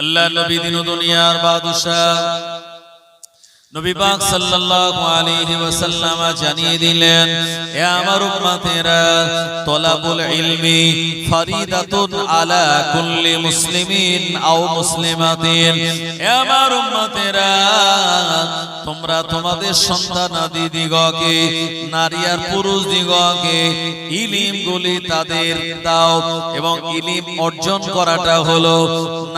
আল্লাহ নবী দিন দুনিয়ার বাদশাহ। নবী পাক সাল্লাল্লাহু আলাইহি ওয়াসাল্লাম জানিয়ে দিলেন হে আমার উম্মতেরা, তলাবুল ইলমি ফরিদাতুন আলা কুল্লি মুসলিমিন আও মুসলিমাতিন। হে আমার উম্মতেরা, তোমরা তোমাদের সন্তানাদি দিগকে নারী আর পুরুষ দিগকে ইলিম গুলি তাদের দাও এবং ইলিম অর্জন করাটা হলো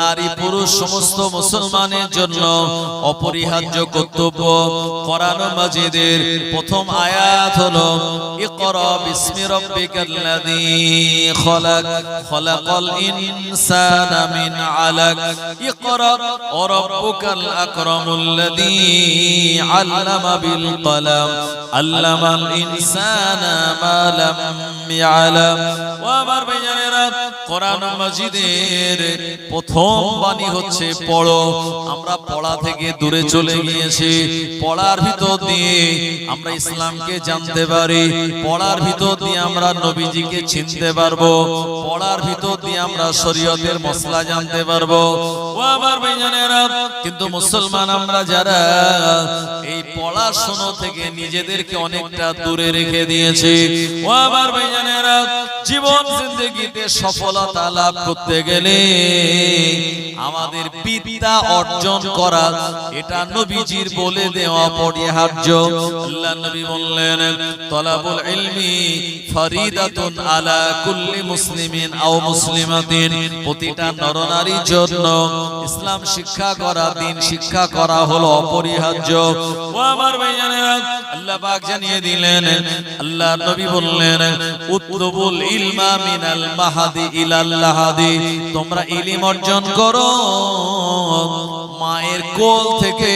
নারী পুরুষ সমস্ত মুসলমানের জন্য অপরিহার্য কর্তব্য। কোরআন মাজিদের প্রথম আয়াত হলো, ইকরা বিসমি রাব্বিকাল্লাযী খলাক, খলাকাল ইনসানা মিন আলাক, ইকরা রাব্বুকাল আল্লামা বিল কলম ইনসানা মা লাম ইয়ালাম। কোরআন মাজিদের প্রথম বাণী হচ্ছে, পড়ো, আমরা পড়া থেকে দূরে চলে গিয়েছি। পড়ার ভিতর দিয়ে আমরা ইসলামকে জানতে পারি, পড়ার ভিতর দিয়ে আমরা নবীজিকে চিনতে পারব, পড়ার ভিতর দিয়ে আমরা শরীয়তের মশলা জানতে পারব। কিন্তু মুসলমান আমরা যারা, এই পড়াশোনা থেকে নিজেদেরকে অনেকটা দূরে রেখে দিয়েছি। ও আমার ভাইজানেরা, জীবন জিন্দগিতে সফলতা লাভ করতে গেলে আমাদের বিদ্যা অর্জন করা, এটা নবীজির বলে দেওয়া পরিহার্য। আল্লাহ নবী বললেন তলাবুল ইলমি ফরিদাতুন আলা কুল্লি মুসলিমিন আও মুসলিমাতিন। প্রতিটা নরনারীর জন্য ইসলাম শিক্ষা করা দিন শিক্ষা করা হলো অপরিহার্য। ও আমার ভাইজানেরা আল্লাহ পাক জানিয়ে দিলেন, আল্লাহ নবী বললেন, উত্তবুল ইলমা মিনাল মাহাদি ইলাল লাহাদি, তোমরা ইলম অর্জন করো, মায়ের কোল থেকে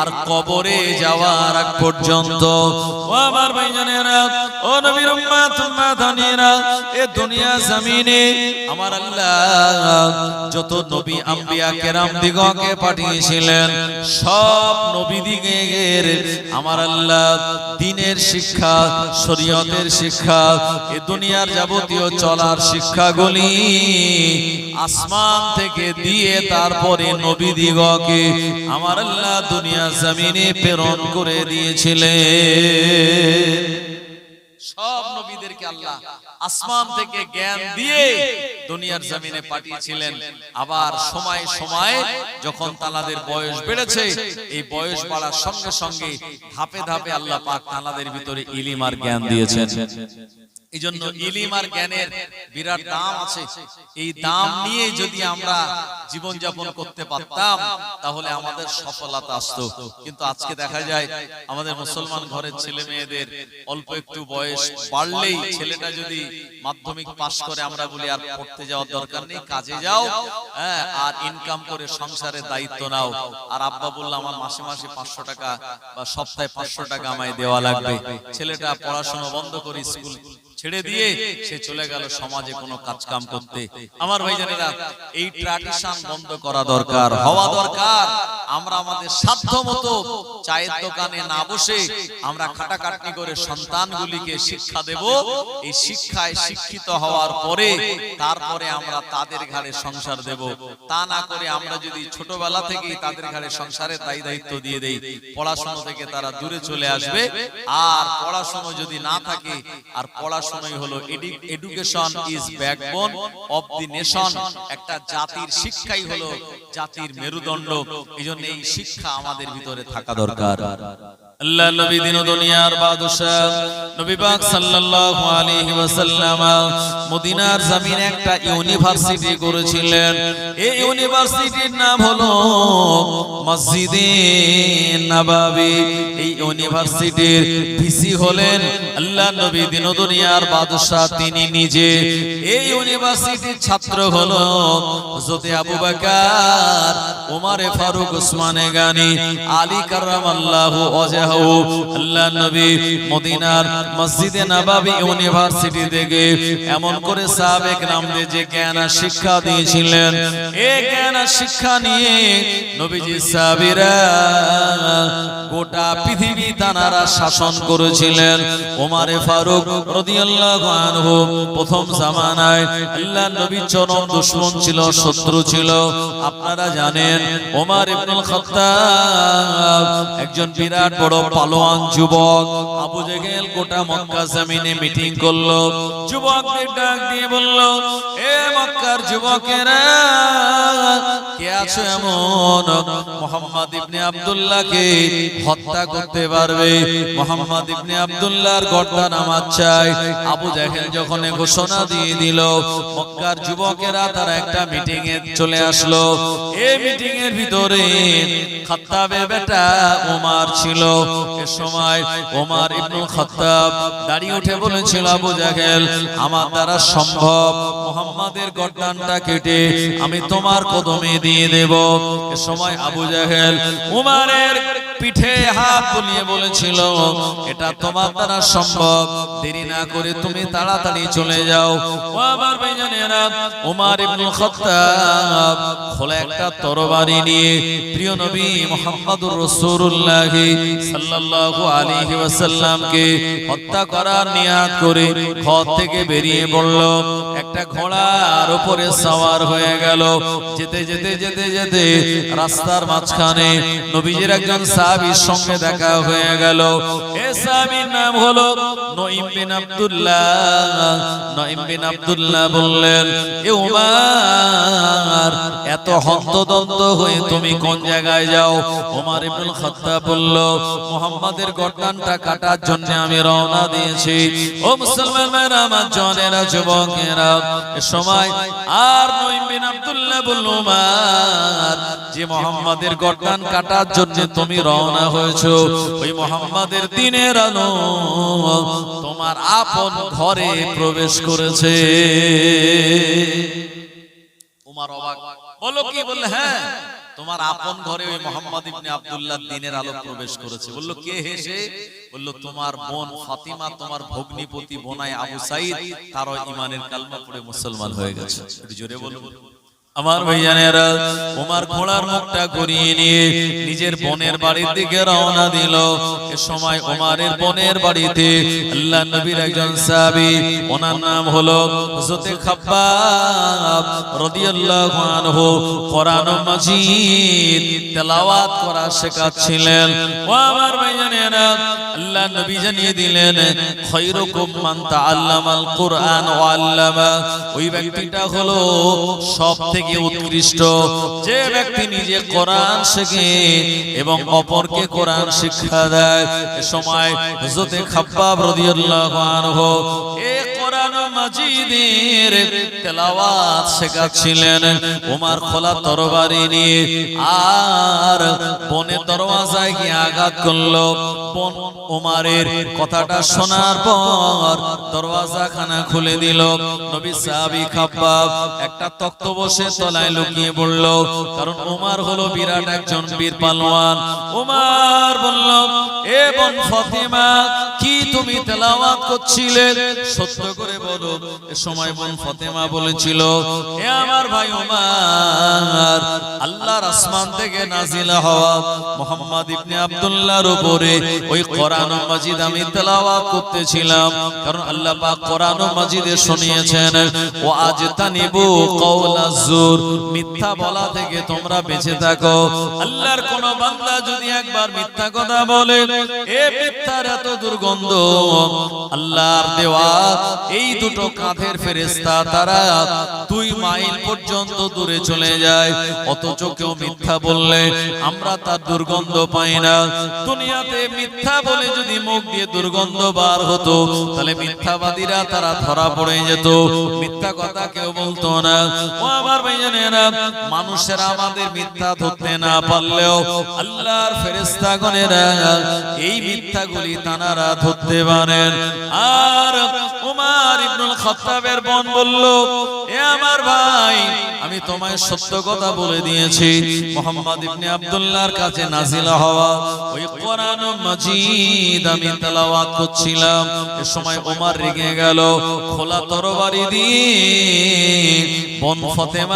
আর কবরে যাওয়ার আগ পর্যন্ত। ও আমার ভাইজানেরা ও নবীর উম্মাত উম্মাতানিরা এ দুনিয়া জমিনে আমার আল্লাহ যত নবী আম্বিয়া কেরাম দিগকে পাঠিয়েছিলেন, সব নবী দিগের আমার আল্লাহ দিনের শিক্ষা, শরীয়তের শিক্ষা, এ দুনিয়ার যাবতীয় চলার শিক্ষাগুলি আসমান থেকে দিয়ে তারপরে নবী দিগকে আমার আল্লাহ দুনিয়া জমিনে প্রেরণ করে দিয়েছিলেন। সব নবীদেরকে আল্লাহ আসমান থেকে জ্ঞান দিয়ে দুনিয়ার জমিনে পাঠিয়েছিলেন। আবার সময় সময় যখন তালাদের বয়স বেড়েছে এই বয়স বাড়ার সঙ্গে সঙ্গে ধাপে ধাপে আল্লাহ পাক তালাদের ভিতরে ইলিম আর জ্ঞান দিয়েছেন। এই জন্য ইলিম আর জ্ঞানের বিরাট দাম আছে। এই দাম নিয়ে যদি আমরা জীবন যাপন করতে পারতাম তাহলে আমাদের সফলতা আসতো। কিন্তু আজকে দেখা যায় আমাদের মুসলমান ঘরের ছেলে মেয়েদের অল্প একটু বয়স বাড়লেই ছেলেটা যদি মাধ্যমিক পাশ করে আমরা বলি আর পড়তে যাওয়ার দরকার নেই কাজে যাও। হ্যাঁ আর ইনকাম করে সংসারের দায়িত্ব নাও। আর আব্বা বলল আমার মাসে মাসে পাঁচশো টাকা বা সপ্তাহে পাঁচশো টাকা আমায় দেওয়া লাগবে। ছেলেটা পড়াশোনা বন্ধ করে স্কুল ছেড়ে দিয়ে সে চলে গেল সমাজে কোনো কাজ কাম করতে। আমার ভাইজানেরা এই ট্র্যাডিশন বন্ধ করা দরকার হওয়া দরকার। আমরা আমাদের সাধ্য মতো চায়ের দোকানে না বসে আমরা খাটাখাটনি করে সন্তানগুলিকে শিক্ষা দেব এই শিক্ষায় শিক্ষিত হওয়ার পরে তারপরে আমরা তাদের ঘাড়ে সংসার দেব। তা না করে আমরা যদি ছোটবেলা থেকেই তাদের ঘাড়ে সংসারের দায়ী দায়িত্ব দিয়ে দেই, পড়াশোনা থেকে তারা দূরে চলে আসবে। আর পড়াশোনা যদি না থাকে, আর পড়াশোনাই হলো education is backbone of the nation. একটা জাতির শিক্ষাই হলো জাতির মেরুদণ্ড। এই এই শিক্ষা আমাদের ভিতরে থাকা দরকার। আল্লাহ নবী দিন দুনিয়ার বাদশাহ, নবী পাক সাল্লাল্লাহু আলাইহি ওয়াসাল্লাম মদিনার জমিনে একটা ইউনিভার্সিটি করেছিলেন। এই ইউনিভার্সিটির নাম হলো মসজিদে নববী। এই ইউনিভার্সিটির ভিসি হলেন আল্লাহ নবী দিন দুনিয়ার বাদশাহ তিনি নিজে। এই ইউনিভার্সিটির ছাত্র হলো হযরত আবু বকর ওমরে ফারুক ওসমানে গানি, আলী কাররামাল্লাহু ওয়াজহু। আল্লাহ নবী মদিনার মসজিদে নববী ইউনিভার্সিটি থেকে এমন করে সাহাবেক নামদের যে জ্ঞান আর শিক্ষা দিয়েছিলেন জ্ঞান আর শিক্ষা নিয়ে নবীজি সাহাবীরা গোটা পৃথিবী তানারা শাসন করেছিলেন। ওমারে ফারুক আনহু প্রথম জামানায় আল্লাহ চরম দুশমন ছিল, শত্রু ছিল। আপনারা জানেন, ওমর ইবনুল খাত্তাব একজন বিরাট বড় পালোয়ান যুবক। আবু জেহেল গোটা মক্কা জমিনে মিটিং করল। যুবকদের ডাক দিয়ে বলল, এ মক্কার যুবকেরা, কে আছো এমন? মোহাম্মদ ইবনে আব্দুল্লাহকে হত্যা করতে পারবে। মোহাম্মদ ইবনে আব্দুল্লাহর গর্দান আমার চাই। আবু জাহেল যখন ঘোষণা দিয়ে দিল, মক্কার যুবকেরা তারা একটা মিটিং এ চলে আসলো। এই মিটিং এর ভিতরে খাত্তাবের বেটা ওমার ছিল। আমি তোমার কদমে দিয়ে দেব। এ সময় আবু জাহেল উমারের পিঠে হাত বুলিয়ে বলেছিল, এটা তোমার দ্বারা সম্ভব, দেরি না করে তুমি তাড়াতাড়ি চলে যাও। একটা তরবারি নিয়ে প্রিয় নবী মুহাম্মদুর রাসূলুল্লাহ সাল্লাল্লাহু আলাইহি ওয়াসাল্লামকে হত্যা করার নিয়াত করে ঘর থেকে বেরিয়ে পড়ল। একটা ঘোড়ার উপরে সওয়ার হয়ে গেল। যেতে যেতে যেতে যেতে রাস্তার মাঝখানে নবীজির একজন সাহাবীর সঙ্গে দেখা হয়ে গেল। এ সাহাবীর নাম হলো নঈম বিন আব্দুল্লাহ। নঈম বিন আব্দুল্লাহ বললেন, এ উমার, এত হন্তদন্ত হয়ে তুমি কোন জায়গায় যাও? ওমর ইবনুল খাত্তাব বলল মুহাম্মাদের গর্দানটা কাটার জন্য আমি রওনা দিয়েছি। ও মুসলমান আমার জনেরা যুবকেরা সময় আর নঈম বিন আব্দুল্লাহ বলল, উমার, যে মোহাম্মদের গর্দান কাটার জন্য তুমি রওনা হয়েছো, ওই মোহাম্মদের দিনের আলো তোমার আপন ঘরে প্রবেশ করেছে। উমার অবাক বলো কি বললে হ্যাঁ? তোমার আপন ঘরে ওই মোহাম্মদ ইবনে আব্দুল্লাহ দিনের আলো প্রবেশ করেছে। বলল, কে হেসে বলল, তোমার বোন ফাতিমা, তোমার ভগ্নিপতি বোনাই আবু সাইদ, তারও ইমানের কালমা পড়ে মুসলমান হয়ে গেছে। জোরে বলো আমার ভাইয়ানেরা ওমার ঘোড়ার মুখটা করিয়ে নিয়ে নিজের বোনের বাড়ির দিকে রওনা দিল। এ সময় ওমারের বোনের বাড়িতে আল্লাহ নবীর একজন সাহাবী, ওনার নাম হলো হযরতে খাব্বাব রাদিয়াল্লাহু আনহু, কোরআন মাজিদ তেলাওয়াত করা শেখাচ্ছিলেন। ও আমার ভাইয়ানেরা, আল্লাহ নবী জানিয়ে দিলেন, খৈরুকুম মান তাআল্লামাল কুরআন ওয়া আল্লামা ওই ব্যক্তিটা হলো সব থেকে উৎকৃষ্ট। যে ব্যক্তি নিজে কোরআন শেখে এবং অপরকে কোরআন শিক্ষা দেয়, এ সময় হযরতে খাব্বাব রাদিয়াল্লাহু আনহু শেখাচ্ছিলেন। খোলা নিয়ে আর দরওয়াজায় গিয়ে আঘাত করল। ওমারের কথাটা শোনার পর খুলে একটা তক্ত বসে তলায় লুকিয়ে পড়ল কারণ ওমার হলো বিরাট একজন বীর পালোয়ান। ওমার বলল, এ বোন ফাতিমা, কি তুমি তেলাওয়াত করছিলে? সত্য করে বলো, এ সময় বোন ফাতেমা বলেছিল হে আমার ভাই ওমর আল্লাহর আসমান থেকে নাজিল হওয়া মোহাম্মদ ইবনে আব্দুল্লাহর উপরে ওই কোরআন মাজিদ আমি তেলাওয়াত করতেছিলাম। কারণ আল্লাহ পাক কোরআন মাজিদে শুনিয়েছেন ও আজ তানিবু কওলা জুর মিথ্যা বলা থেকে তোমরা বেঁচে থাকো। আল্লাহর কোন বান্দা যদি একবার মিথ্যা কথা বলে, এ মিথ্যার এত দুর্গন্ধ আল্লাহর দেওয়া এই দুটো কাঁধের ফেরেশতা, তারা দুই মাইল পর্যন্ত দূরে চলে যায়। অথচ কেউ মিথ্যা বললে আমরা তার দুর্গন্ধ পাই না। দুনিয়াতে মিথ্যা বলে যদি মুখ দিয়ে দুর্গন্ধ বার হতো, তাহলে মিথ্যাবাদীরা তারা ধরা পড়ে যেত। মিথ্যা কথা কেউ বলতো না। ও আমার ভাইজানেরা মানুষেরা আমাদের মিথ্যা ধরতে না পারলেও আল্লাহর ফেরেশতাগণেরা এই মিথ্যাগুলি তানারা ধরতে পারেন। আর ইবনুল বোন বলল, এ আমার ভাই, আমি তোমায় সত্য কথা বলে দিয়েছি। মোহাম্মদ ইবনে আব্দুল্লাহর কাছে নাজিল হওয়া ওই কোরআন মাজিদ আমি তেলাওয়াত করছিলাম। এ সময় রেগে গেল, খোলা তরবারি দিয়ে বন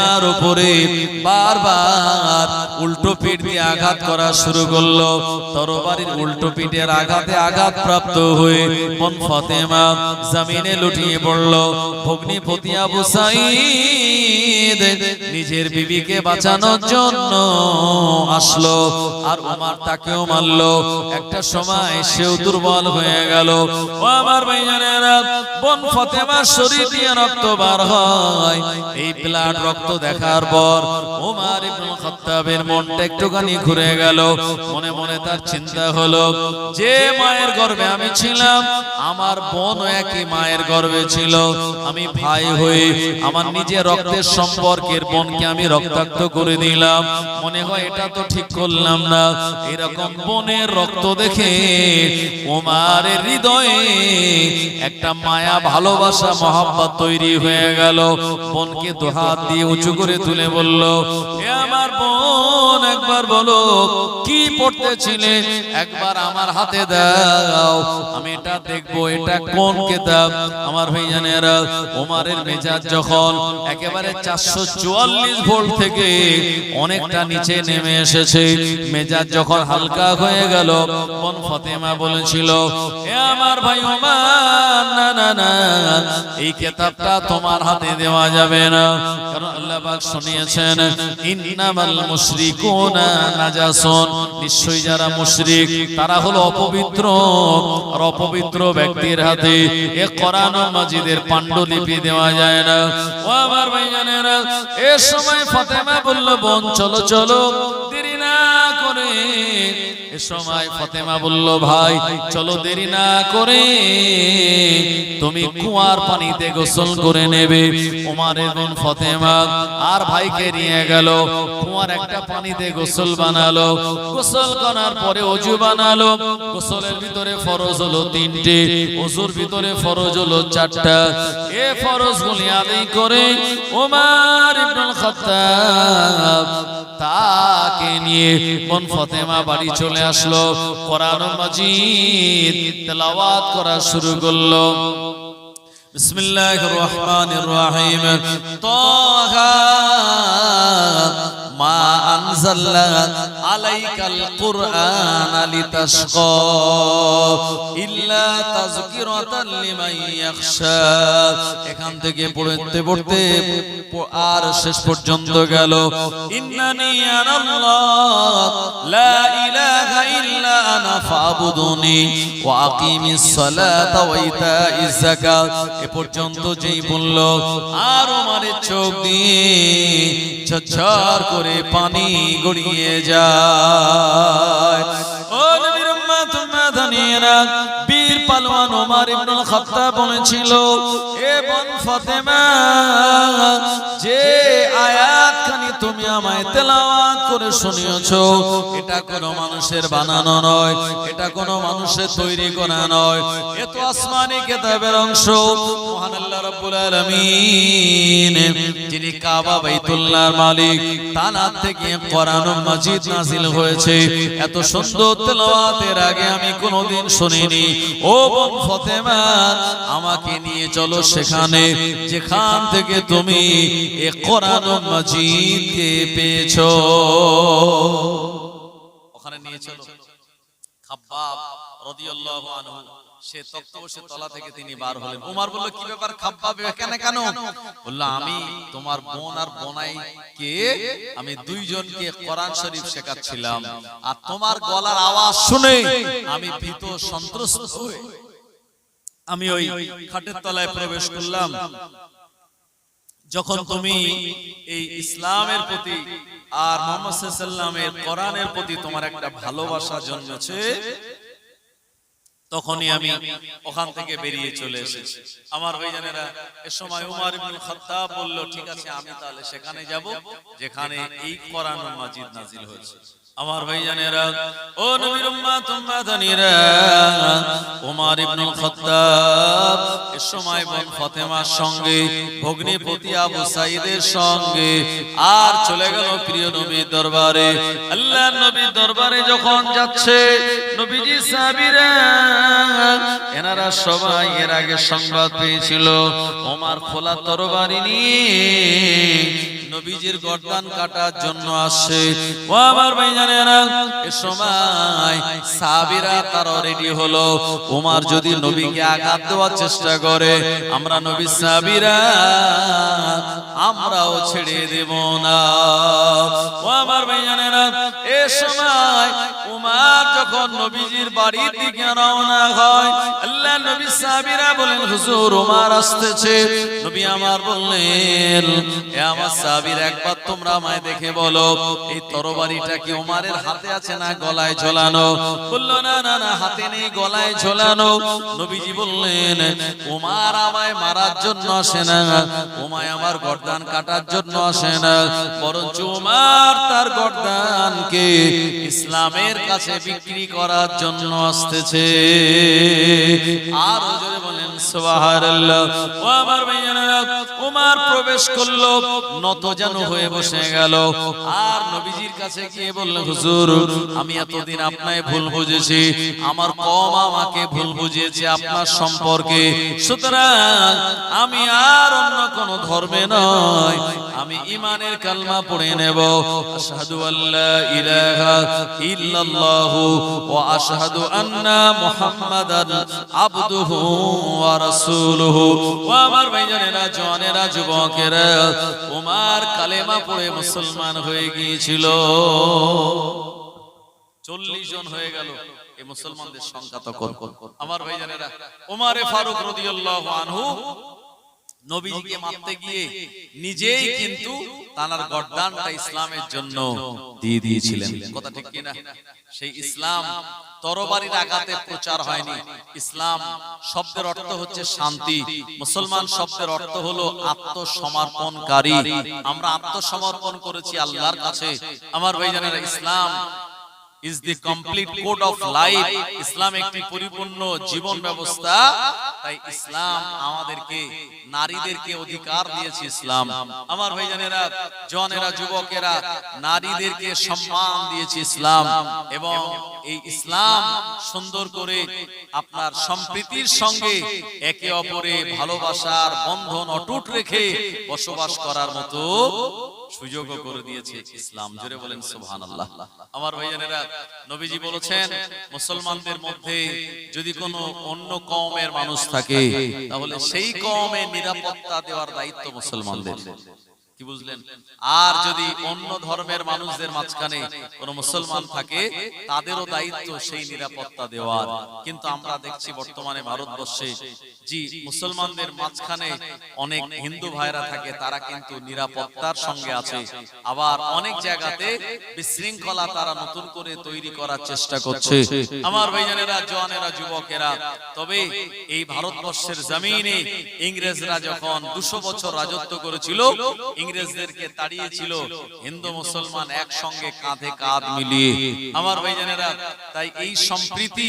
ফতেমার উপরে বারবার উল্টো পিঠ দিয়ে আঘাত করা শুরু করল। তরবারির উল্টো পিঠের আঘাতে আঘাত প্রাপ্ত হয়ে মন ফতেমা জমিনে লুটিয়ে পড়ল। ভগ্নিপতি আবু সাইদ নিজের বিবিকে বাঁচানোর জন্য আসলো। আর ওমার তাকেও মারলো। একটা সময় সেও দুর্বল হয়ে গেল। ও আমার ভাইজানেরা, বন ফতেমার শরীর দিয়ে রক্ত বার হয়। এই ব্লাড রক্ত দেখার পর ওমার ইবনুল খাত্তাবের মনটা একটুখানি ঘুরে গেল। মনে মনে তার চিন্তা হলো, যে মায়ের গর্ভে আমি ছিলাম, আমার বোন একই মায়ের গর্ভে ছিল। আমি ভাই হয়ে আমার নিজের রক্তের সম্পর্কের বোনকে আমি রক্তাক্ত করে দিলাম। মনে হয় এটা তো ঠিক করলাম না। এরকম বোনের রক্ত দেখে ওমারের হৃদয়ে একটা মায়া, ভালোবাসা, মহাব্বত তৈরি হয়ে গেল। বোনকে তো হাত দিয়ে উঁচু করে তুলে বলল আমার বোন, একবার বলো, কি পড়তেছিলে? একবার আমার হাতে দাও। আমি এটা দেখব, এটা কোন কিতাব? আমার ভাইজানেরা, ওমারের মেজাজ যখন একেবারে চারশো চুয়াল্লিশ ভোল্ট থেকে অনেকটা নিচে নেমে এসেছে মেজাজ যখন হালকা হয়ে গেল বোন ফতেমা বলেছিল আমার ভাই ওমান, না না না, এই কিতাবটা তোমার হাতে দেওয়া যাবে না। কারণ আল্লাহ পাক শুনিয়েছেন, ইন্নামাল মুশরিকুনা নাজাসুন। নিশ্চয়ই যারা মুশরিক, তারা হলো অপবিত্র। আর অপবিত্র ব্যক্তির হাতে এ কোরআন মাজিদের পাণ্ডুলিপি দেওয়া যায় না। ও আমার ভাইজানেরা, এ সময় ফাতেমা বলল, বোন, চলো চলো। দেরি না করে এ সময় ফাতেমা বলল ভাই চলো দেরি না করে তুমি কুয়ার পানিতে গোসল করে নেবে। ফাতেমা আর ভাইকে নিয়ে গেল। কুয়ার একটা পানিতে গোসল বানালো। গোসল করার পরে অজু বানালো। গোসলের ভিতরে ফরজ হলো তিনটে। অজুর ভিতরে ফরজ হলো চারটা। এ আদায় করে ওমার ইবনুল খাত্তাব তাকে নিয়ে বোন ফতেমা বাড়ি চলে আসলো। কোরআন মাজিদ তেলাওয়াত করা শুরু করল। বিসমিল্লাহির রহমানির রহিম। তাহা মা আনজাল্লা আলাইকাল কুরআন লিতাশকা ইল্লা লিমান এখান থেকে পড়তে পড়তে আর শেষ পর্যন্ত গেল। ইন্নানি আনাল্লাহ, লা ইলাহা ইল্লা আনা ফাবুদুনি ওয়া আকিমিস সালাতা ওয়া যাকাত। এ পর্যন্ত যেই বলল, আর মানে চোখ দিয়ে পানি গড়িয়ে যায়। বীর পালোয়ান ওমর ইবনুল খাত্তাব বলেছিল এ বন যে আমায় তেলাওয়াত করে শুনিয়েছো, এটা কোনো মানুষের বানানো নয়, এটা কোনো মানুষের তৈরি করা নয়। এ তো আসমানি কিতাবের অংশ। যিনি কাবা মালিক, তার হাত থেকে নাজিল হয়েছে। এত সুন্দর তেলাওয়াতের আগে আমি কোনোদিন শুনিনি। ও ফতেমা, আমাকে নিয়ে চলো সেখানে, যেখান থেকে তুমি এ কোরআন মাজিদকে আমি তোমার বোন আর বোনাই কে? আমি দুইজনকে কোরআন শরীফ শেখাচ্ছিলাম। আর তোমার গলার আওয়াজ শুনে আমি ভীত সন্ত্রস্ত আমি ওই খাটের তলায় প্রবেশ করলাম। যখন তুমি এই ইসলামের প্রতি আর মোহাম্মদ সাল্লামের কোরআনের প্রতি তোমার একটা ভালোবাসা জন্মেছে তখনই আমি ওখান থেকে বেরিয়ে চলে এসেছি। আমার ভাইজানেরা এ সময় উমার খত্তা খাত্তাব বলল ঠিক আছে আমি তাহলে সেখানে যাব যেখানে এই কোরআন মাজিদ নাজিল হয়েছে। আমার ভাইজানেরা, ও নবীর উম্মাত উম্মাদানিরা ওমর ইবনুল খাত্তাব, এ সময় বোন ফাতেমার সঙ্গে, ভগ্নিপতি আবু সাইদের সঙ্গে, আর চলে গেল প্রিয় নবীর দরবারে। আল্লাহর নবীর দরবারে যখন যাচ্ছে, নবীজি সাহাবীরা, এনারা সবাই এর আগে সংবাদ পেয়েছিল ওমর খোলা তরবারি নিয়ে নবীজির গর্দান কাটার জন্য আসছে। ও আমার ভাই না, এ সময় সাবিরা তারা রেডি হলো। যদি নবীকে আঘাত দেওয়ার চেষ্টা করে, আমরা নবী আমরাও ছেড়ে দেব না। ও আমার ভাই জানে না এ সময় উমার যখন নবীজির বাড়ির দিকে রওনা হয়, আল্লাহ নবী সাহাবীরা বলেন, হুজুর, উমার আসতেছে। নবী আমার বললেন, এ আমার সাহাবীর একবার তোমরা আমায় দেখে বলো, এই তরবারিটা কি উমারের হাতে আছে না গলায় ঝোলানো? বলল না না না হাতে নেই গলায় ঝোলানো। নবীজি বললেন উমার আমায় মারার জন্য আসে না। উমায় আমার গর্দান কাটার জন্য আসে না। বরঞ্চ উমার তার গর্দানকে ইসলামের কাছে বিক্রি করার জন্য আসতেছে। আর জোরে বলেন সুবহানাল্লাহ। ও আমার ভাইয়েরা উমার প্রবেশ করল নত যেন হয়ে বসে গেল। আর নবীজির কাছে গিয়ে বলল হুজুর, আমি এতদিন আপনায় ভুল বুঝেছি। আমার কম আমাকে ভুল বুঝিয়েছে আপনার সম্পর্কে। সুতরাং আমি আর অন্য কোন ধর্মে নয়। আমি ইমানের কালমা পড়ে নেব। আশহাদু আল্লা ইলাহা ইল্লাল্লাহু ওয়া আশহাদু আন্না মুহাম্মাদান আবদুহু ওয়া রাসূলুহু। ওয়া আমার ভাইজানেরা জওয়ানেরা যুবকেরা, উমার কালেমা পড়ে মুসলমান হয়ে গিয়েছিল। চল্লিশ জন হয়ে গেল। এই মুসলমানদের সংখ্যা তখন। আমার ভাই জানেরা ওমারে ফারুক রদিয়াল্লাহু আনহু নবীজিকে মারতে গিয়ে নিজেই কিন্তু তানার গর্দানটা ইসলামের জন্য দিয়ে দিয়েছিলেন। কথা ঠিক কিনা? সেই ইসলাম তরবারির আঘাতে প্রচার হয়নি। ইসলাম শব্দের অর্থ হচ্ছে শান্তি। মুসলমান শব্দের অর্থ হলো আত্মসমর্পণকারী। আমরা আত্মসমর্পণ করেছি আল্লাহর কাছে। আমার ভাইজানেরা Islam is the complete code of life Islam একটি পরিপূর্ণ জীবন ব্যবস্থা? তাই ইসলাম আমাদেরকে নারীদেরকে অধিকার দিয়েছে ইসলাম আমার ভাইজানেরা জনেরা যুবকেরা নারীদেরকে সম্মান দিয়েছে ইসলাম এবং এই ইসলাম সুন্দর করে আপনার সম্প্রীতির সঙ্গে একে অপরে ভালোবাসার বন্ধন অটুট রেখে বসবাস করার মতো সুযোগও করে দিয়েছে ইসলাম। জোরে বলেন সুবহানাল্লাহ। আমার ভাইয়েরা নবীজি বলেছেন মুসলমানদের মধ্যে যদি কোনো অন্য কমের মানুষ থাকে তাহলে সেই কমে নিরাপত্তা দেওয়ার দায়িত্ব মুসলমানদের। কি বুঝলেন? আর যদি অন্য ধর্মের মানুষদের মাঝখানে কোন মুসলমান থাকে তাদেরও দায়িত্ব সেই নিরাপত্তা দেওয়ার। কিন্তু আমরা দেখছি বর্তমানে ভারতবর্ষে জি মুসলমানদের মাঝখানে অনেক হিন্দু ভাইরা থাকে তারা কিন্তু নিরাপত্তার সঙ্গে আছে। আবার অনেক জায়গাতে বিশৃঙ্খলা তারা নতুন করে তৈরি করার চেষ্টা করছে। আমার ভাইজানেরা জওয়ানেরা যুবকেরা তবে এই ভারতবর্ষের জমিনে ইংরেজরা যখন দুশো বছর রাজত্ব করেছিল ইংরেজদেরকে তাড়িয়েছিল হিন্দু মুসলমান একসঙ্গে কাঁধে কাঁধ মিলিয়ে। আমার ভাইজানেরা তাই এই সম্প্রীতি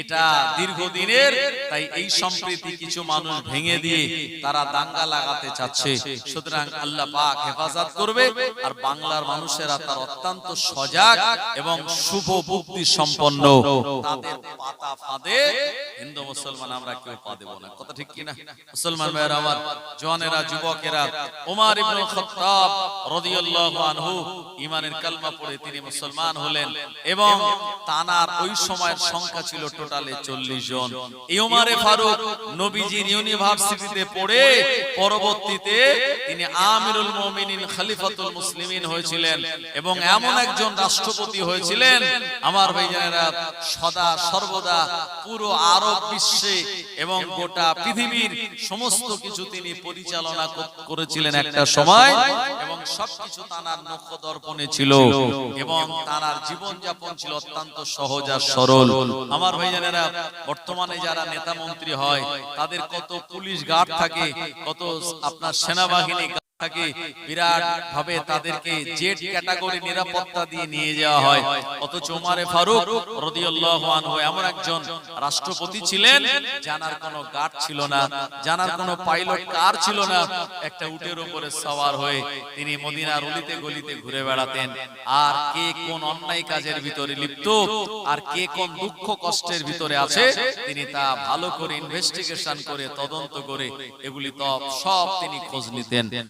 এটা দীর্ঘদিনের তাই এই সম্প্রীতি কিছু মানুষ ভেঙে দিয়ে তারা দাঙ্গা লাগাতে চাচ্ছে। সুতরাং আল্লাহ পাক হেফাজত করবে আর বাংলার মানুষেরা তার অত্যন্ত সজাগ এবং শুভ বুদ্ধি সম্পন্ন। তাদের পাতা ফাঁদে হিন্দু মুসলমান আমরা কেউ পা দেব না। কথা ঠিক কিনা? মুসলমান ভাইয়েরা আমার জওয়ানেরা যুবকেরা ওমর ইবনে খাত্তাব রাদিয়াল্লাহু আনহু, ঈমানের কালমা পড়ে তিনি মুসলমান হলেন এবং তানার ওই সময়ের সংখ্যা ছিল টোটালে 40 জন। এই ফারুক নবীজির ইউনিভার্সিটিতে পড়ে পরবর্তীতে তিনি আমিরুল মুমিনিন, খলিফাতুল মুসলিমিন হয়েছিলেন এবং এমন একজন রাষ্ট্রপতি হয়েছিলেন, আমার ভাইজানেরা, সদা সর্বদা পুরো আরব বিশ্বে এবং গোটা পৃথিবীর সমস্ত কিছু তিনি পরিচালনা করেছিলেন একটা সময়। এবং সবকিছু তানার নখ দর্পণে ছিল। এবং তানার জীবন যাপন ছিল অত্যন্ত সহজ আর সরল। আমার ভাইজানেরা বর্তমানে যারা নেতা মন্ত্রী হয় তাদের কত পুলিশ গার্ড থাকে কত আপনার সেনাবাহিনী থাকে বিরাট ভাবে তাদেরকে জেট ক্যাটাগরি নিরাপত্তা দিয়ে নিয়ে যাওয়া হয়। অথচ ওমারে ফারুক রাদিয়াল্লাহু আনহু এমন একজন রাষ্ট্রপতি ছিলেন জানার কোনো গার্ড ছিল না। জানার কোনো পাইলট কার ছিল না? একটা উটের উপরে সওয়ার হয়ে তিনি মদিনার অলিতে গলিতে ঘুরে বেড়াতেন। আর কে কোন অন্যায় কাজের ভিতরে লিপ্ত? আর কে কোন দুঃখ কষ্টের ভিতরে আছে? তিনি তা ভালো করে ইনভেস্টিগেশন করে তদন্ত করে এগুলি তো সব তিনি খোঁজ নিতেন